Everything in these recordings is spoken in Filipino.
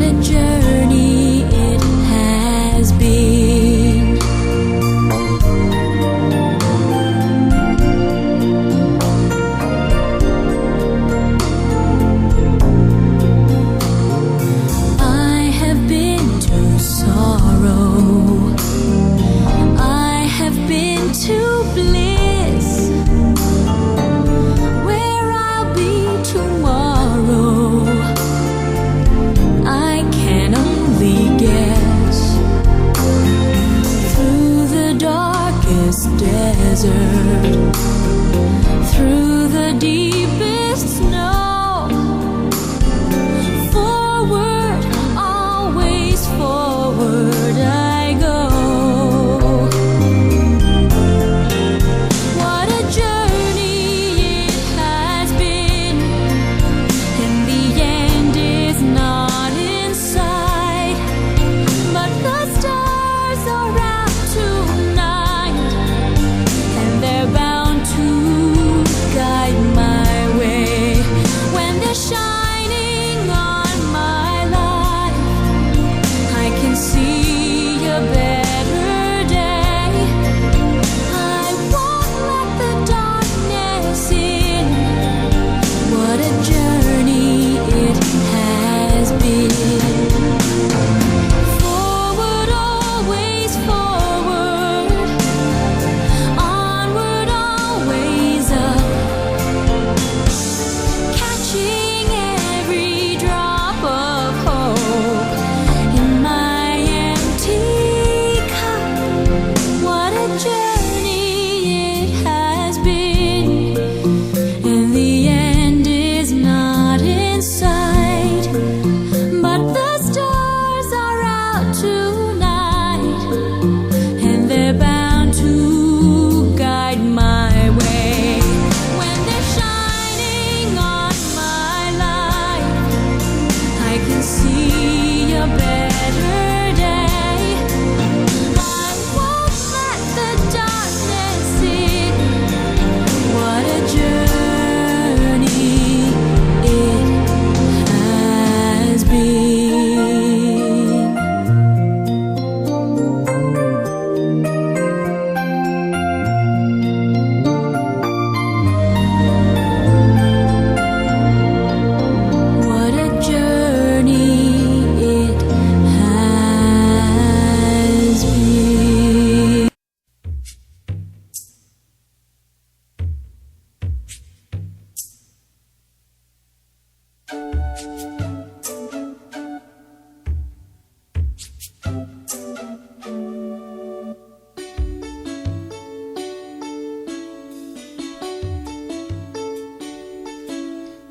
manager.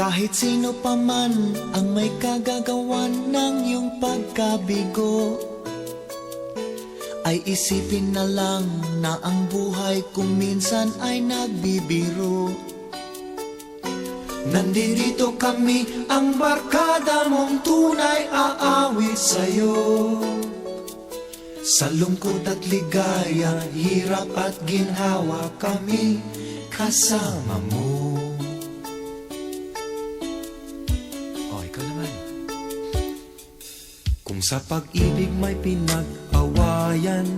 Kahit sino pa man ang may kagagawan ng iyong pagkabigo Ay isipin na lang na ang buhay kung minsan ay nagbibiro. Nandirito kami ang barkada mong tunay aawit sa'yo. Sa lungkot at ligaya, hirap at ginhawa kami kasama mo Kung sa pag-ibig may pinag-awayan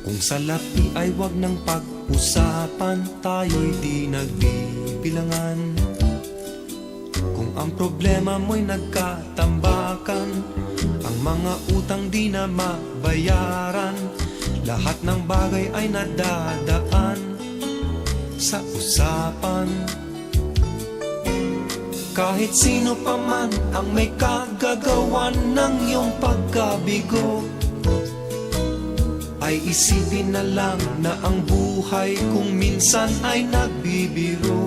Kung sa lapi ay wag ng pag-usapan Tayo'y di nagbibilangan. Kung ang problema mo'y nagkatambakan Ang mga utang di na mabayaran Lahat ng bagay ay nadadaan Sa usapan kahit sino pa man ang may kagagawan ng iyong pagkabigo Ay isipin na lang na ang buhay kung minsan ay nagbibiro.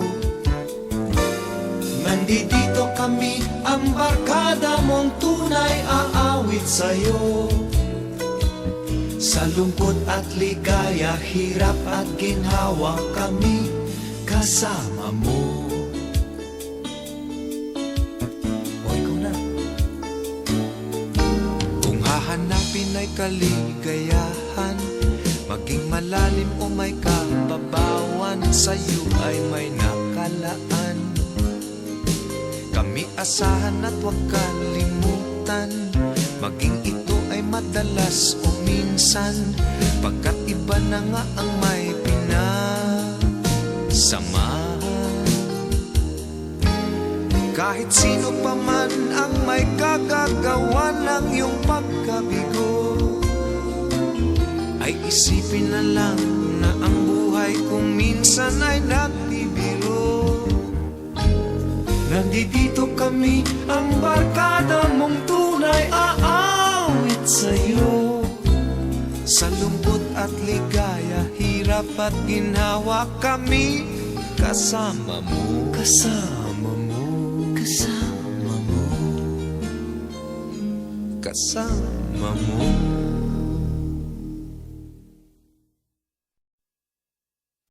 Nandito kami, ang barkada mong tunay aawit sa'yo. Sa lungkot at ligaya, hirap at ginhawa kami kasama mo hahanapin ay kaligayahan. Maging malalim o may kababawan Sa'yo ay may nakalaan. Kami asahan at huwag kalimutan. Maging ito ay madalas o minsan. Pagkat iba na nga ang may pinasamahan kahit sino pa man ang may kagagawa ng iyong pagkabigo Ay isipin na lang na ang buhay kung minsan ay nagbibiro Nandito kami, ang barkada mong tunay aawit sa'yo. Sa lungkot at ligaya, hirap at ginhawa kami Kasama mo, kasama Kasama mo. Kasama mo